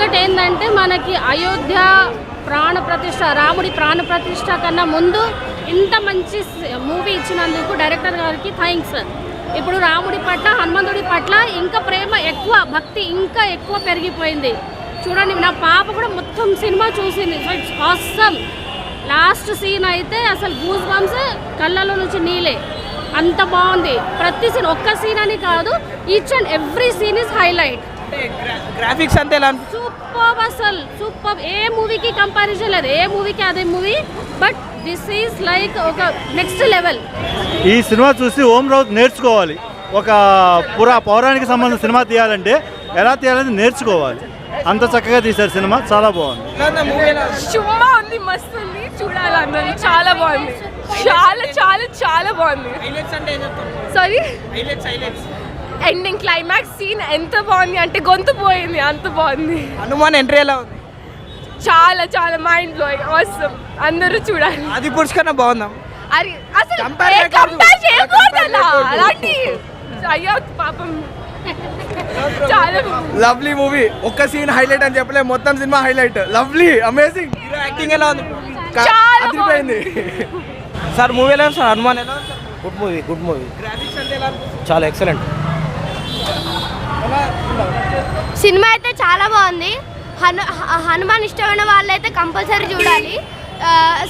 ఒకటి ఏంటంటే మనకి అయోధ్య ప్రాణ ప్రతిష్ట రాముడి ప్రాణ ప్రతిష్ట కన్నా ముందు ఇంత మంచి మూవీ ఇచ్చినందుకు డైరెక్టర్ గారికి థ్యాంక్స్ ఇప్పుడు రాముడి పట్ల హనుమంతుడి పట్ల ఇంకా ప్రేమ ఎక్కువ భక్తి ఇంకా ఎక్కువ పెరిగిపోయింది. చూడండి నా పాప కూడా మొత్తం సినిమా చూసింది. So it's awesome last scene అయితే అసలు గూస్ బంప్స్ కళ్ళలో నుంచి నీలే అంత బాగుంది. ప్రతి సీన్ ఒక్క సీన్ అని కాదు each and every scene is highlight graphics అంతే ఎలా సూపర్ అసలు సూపర్. ఏ మూవీకి కంపారిజన్ లేదు. ఏ మూవీకి అదే movie but this is like ఒక నెక్స్ట్ లెవెల్ ఈ సినిమా చూసి ఓం రావు నేర్చుకోవాలి. ఒక పురా పౌరాణిక సంబంధం సినిమా తీయాలంటే ఎలా తీయాలని నేర్చుకోవాలి. అంత చక్కగా తీశారు సినిమా. చాలా బాగుంది. ఎలా ఉందా? మస్తు ఉంది. చూడాలి అందరు చాలా బాగుంది. చాలా చాలా చాలా బాగుంది. అంటే సారీ ఎండింగ్ క్లైమాక్స్ సీన్ ఎంత బాగుంది అంటే గొంతు పోయింది అంత బాగుంది. హనుమాన్ ఎంట్రీ ఎలా ఉంది? చాలా చాలా మైండ్ బ్లోయింగ్ అవసరం అందరూ చూడాలి. ఆది పురుష్ కన్నా బాగుందా? అది అసలు Compare ఏ చేయకూడదు. compare చేయకూడదు Compare అలా. అలాంటి అయ్యో పాపం. చాలా బాగుంది. లవ్లీ మూవీ ఒక్క సీన్ హైలైట్ అని చెప్పలే మొత్తం cinema highlight lovely amazing hero acting ఎలా ఉంది? చాలా అదిరిపోయింది. సార్ మూవీ ఎలా ఉంది సార్? హనుమాన్ ఎలా ఉంది good movie good movie graphics అంటే ఎలా అనిపిస్తుంది? చాలా ఎక్సలెంట్ సినిమా అయితే చాలా బాగుంది. హను హనుమాన్ ఇష్టమైన వాళ్ళైతే కంపల్సరీ చూడాలి.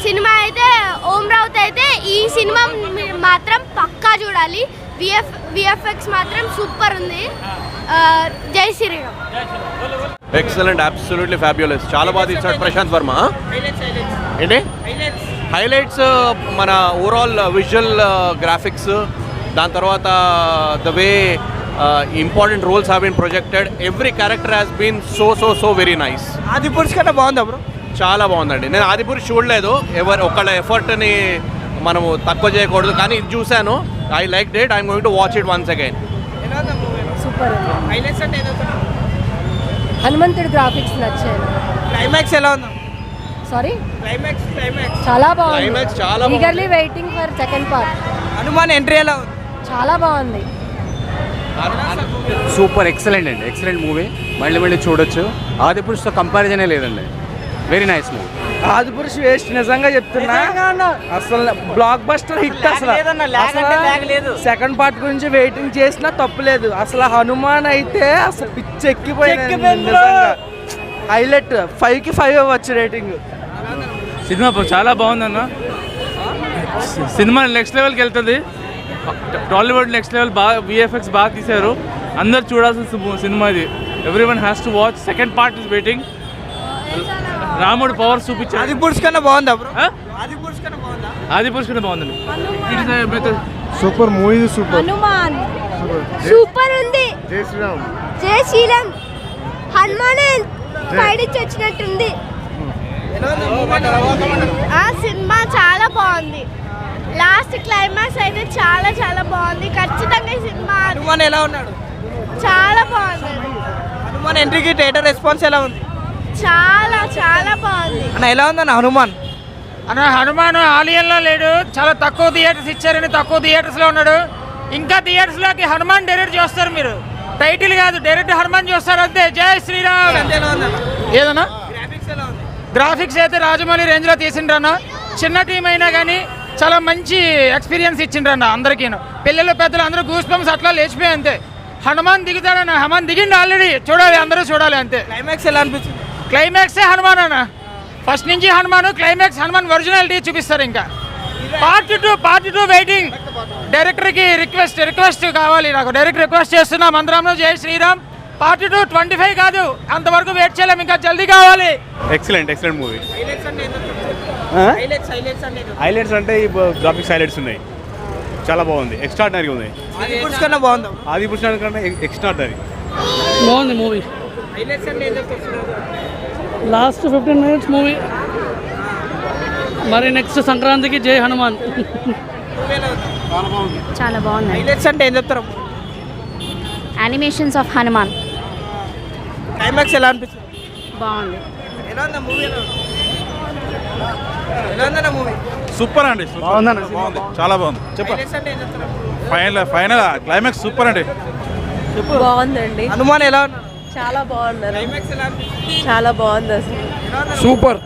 సినిమా అయితే ఓం రావుత్ అయితే ఈ సినిమా మాత్రం పక్కా చూడాలి. విఎఫ్ విఎఫ్ఎక్స్ మాత్రం సూపర్ ఉంది. జై శ్రీరామ్. ఎక్సలెంట్ అబ్సల్యూట్లీ ఫ్యాబ్యులస్ చాలా బాగా తీసాడు ప్రశాంత్ వర్మ. ఏంటి? హైలైట్స్ హైలైట్స్ uh, మన ఓవరాల్ విజువల్ గ్రాఫిక్స్ దాని తర్వాత uh, the way important roles have been projected every character has been so so so very nice Adipurush కన్నా బాగుందా బ్రో చాలా బాగుందండి. నేను ఆదిపురి చూడలేదు. ఎవరు ఒకళ్ళ ఎఫర్ట్ని మనము తక్కువ చేయకూడదు. కానీ ఇది చూశాను. I like date I'm going to watch it once again super హనుమంతుడి గ్రాఫిక్స్ నచ్చాయి క్లైమాక్స్ ఎలా ఉందా? సారీ క్లైమాక్స్ క్లైమాక్స్ చాలా Climax చాలా బాగుంది. Eagerly waiting for second part Hanuman entry ఎలా ఉంది? చాలా బాగుంది. సూపర్ ఎక్సలెంట్ అండి. Excellent movie. మళ్ళీ మళ్ళీ చూడొచ్చు. ఆది పురుషుతో కంపారిజనే లేదండి. వెరీ నైస్ మూవీ ఆది పురుష్ వేస్ట్ నిజంగా చెప్తున్నా. అసలు బ్లాక్ బస్టర్ హిట్ అసలు. సెకండ్ పార్ట్ గురించి వెయిటింగ్ చేసినా తప్పులేదు అసలు హనుమాన్ అయితే అసలు పిచ్చి ఎక్కిపోయింది. హైలైట్. ఫైవ్కి ఫైవ్ అవ్వచ్చు రేటింగ్ సినిమా చాలా బాగుందన్న. సినిమా నెక్స్ట్ లెవెల్కి వెళ్తుంది. టాలీవుడ్ నెక్స్ట్ లెవెల్ బాగా విఎఫ్ఎక్స్ బాగా తీశారు. అందరు చూడాల్సిన సినిమా ఇది. Every one has to watch second part is waiting రాముడు పవర్ చూపించారు ఆది పురుష్ కన్నా బాగుందా? ఆది పురుష్ కన్నా బాగుందా? ఆది పురుష్ కూడా బాగుందండి. Super movie super. Hanuman. Super. ఉంది. జై శ్రీరామ్. జై శ్రీరామ్. హనుమాన్ పైడిచ్చి వచ్చినట్టుంది. ఆ సినిమా చాలా బాగుంది. లాస్ట్ క్లైమాక్స్ అయితే చాలా చాలా బాగుంది. ఖచ్చితంగా ఈ సినిమా హనుమాన్ ఎలా ఉన్నాడు? చాలా బాగుంది. హనుమాన్ ఎంట్రీకి థియేటర్ రెస్పాన్స్ ఎలా ఉంది? చాలా చాలా బాగుంది. అన్న ఎలా ఉందన్న హనుమాన్? అన్న హనుమాన్ ఆలియన్లో లేడు. చాలా తక్కువ థియేటర్స్ ఇచ్చారని తక్కువ థియేటర్స్లో ఉన్నాడు. ఇంకా థియేటర్స్లోకి హనుమాన్ డైరెక్ట్ చూస్తారు మీరు. టైటిల్ కాదు డైరెక్ట్ హనుమాన్ చూస్తారు అంతే. జై శ్రీరామ్. ఏదన్నా? గ్రాఫిక్స్ ఎలా ఉంది? గ్రాఫిక్స్ అయితే రాజమౌళి రేంజ్లో తీసిండ్రన్న. చిన్న టీం అయినా కానీ చాలా మంచి ఎక్స్పీరియన్స్ ఇచ్చిండ్రన్న అందరికీ పిల్లలు పెద్దలు అందరూ గూస్ బంప్స్ అట్లా లేచిపోయి అంతే. హనుమాన్ దిగుతాడన్న హనుమాన్ దిగిండు ఆల్రెడీ చూడాలి అందరూ చూడాలి అంతే. క్లైమాక్స్ ఎలా అనిపించింది క్లైమాక్సే హనుమాన్ అన్న. ఫస్ట్ నుంచి హనుమాన్ క్లైమాక్స్ హనుమాన్ ఒరిజినాలిటీ చూపిస్తారు ఇంకా. Part two part two waiting డైరెక్టర్కి రిక్వెస్ట్ రిక్వెస్ట్ కావాలి నాకు. డైరెక్ట్ రిక్వెస్ట్ చేస్తున్నాం అందరం జై Shriram. Part two twenty five కాదు. అంతవరకు వెయిట్ చేయలేం ఇంకా జల్దీ కావాలి. ఎక్సలెంట్ ఎక్సలెంట్ మూవీ హైలైట్స్ అంటే గ్రాఫిక్స్ హైలైట్స్ ఉన్నాయి. చాలా బాగుంది. ఎక్స్ట్రాడినరీగా ఉంది ఆది పురుష్ కన్నా బాగుందా. ఆది పురుషుడు కంటే ఎక్స్ట్రాడినరీ బాగుంది మూవీ. హైలైట్స్ అంటే ఏదో చెప్తున్నారు లాస్ట్ ఫిఫ్టీన్ మినిట్స్ మూవీ. మరి నెక్స్ట్ సంక్రాంతికి జై హనుమాన్. మూవీ ఎలా ఉంది. చాలా బాగుంది. హైలైట్స్ అంటే ఏం చెప్తారు? యానిమేషన్స్ ఆఫ్ హనుమాన్ క్లైమాక్స్ ఎలా అనిపించింది బాగుంది. ఎలా ఉందా మూవీ ఎలా ఉంది ఎలా ఉందన్న మూవీ సూపర్ అండి బాగుందండి బాగుంది చాలా బాగుంది. చెప్ప. హైలైట్స్ అంటే ఏం చెప్తారు? ఫైనల్ ఫైనల్ క్లైమాక్స్ సూపర్ అండి. బాగుందండి. హనుమాన్ ఎలా చాలా బాగున్నారు. క్లైమాక్స్ ఎలా అనిపించింది చాలా బాగుంది అసలు. సూపర్.